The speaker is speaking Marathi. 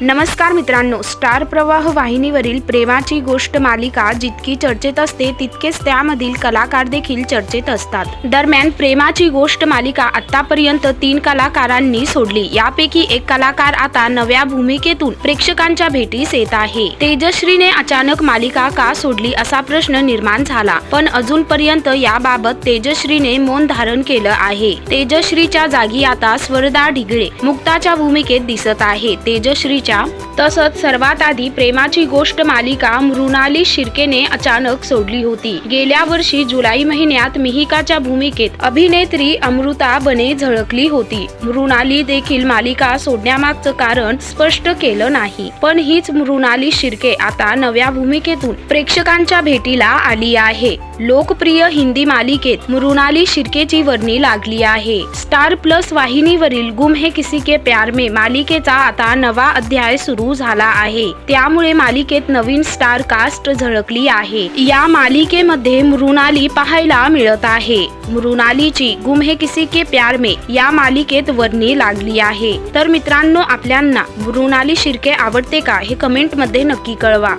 नमस्कार मित्रांनो स्टार प्रवाह वाहिनीवरील प्रेमाची गोष्ट मालिका जितकी चर्चेत असते तितकेच त्यामधील कलाकार देखील चर्चेत असतात. दरम्यान प्रेमाची गोष्ट मालिका आतापर्यंत तीन कलाकारांनी सोडली. यापैकी एक कलाकार आता नव्या भूमिकेतून प्रेक्षकांच्या भेटीस येत आहे. तेजश्रीने अचानक मालिका का सोडली असा प्रश्न निर्माण झाला. पण अजूनपर्यंत याबाबत तेजश्रीने मौन धारण केलं आहे. तेजश्रीच्या जागी आता स्वरदा ढिगळे मुक्ताच्या भूमिकेत दिसत आहे. तेजश्री तेजश्रीच्या तसंच सर्वात आधी प्रेमाची गोष्ट मालिका मृणाली शिर्केने अचानक सोडली होती. गेल्या वर्षी जुलै महिन्यात मिहिकाच्या भूमिकेत अभिनेत्री अमृता बने झळकली होती. मृणाली देखील मालिका सोडण्यामागचं कारण स्पष्ट केलं नाही. पण हीच मृणाली शिर्के आता नव्या भूमिकेतून प्रेक्षकांच्या भेटीला आली आहे. लोकप्रिय हिंदी मालिकेत मृणाली शिर्केची वर्णी लागली आहे. स्टार प्लस वाहिनीवरील गुम हे किसी के प्यार में मालिकेचा आता नवा अध्याय सुरू झाला आहे. त्यामुळे मालिकेत नवीन स्टार कास्ट झळकली आहे. या मालिकेमध्ये मृणाली पाहायला मिळत आहे. मृणालीची गुम हे किसी के प्यार में या मालिकेत वर्णी लागली आहे. तर मित्रांनो आपल्यांना मृणाली शिर्के आवडते का हे कमेंटमध्ये नक्की कळवा.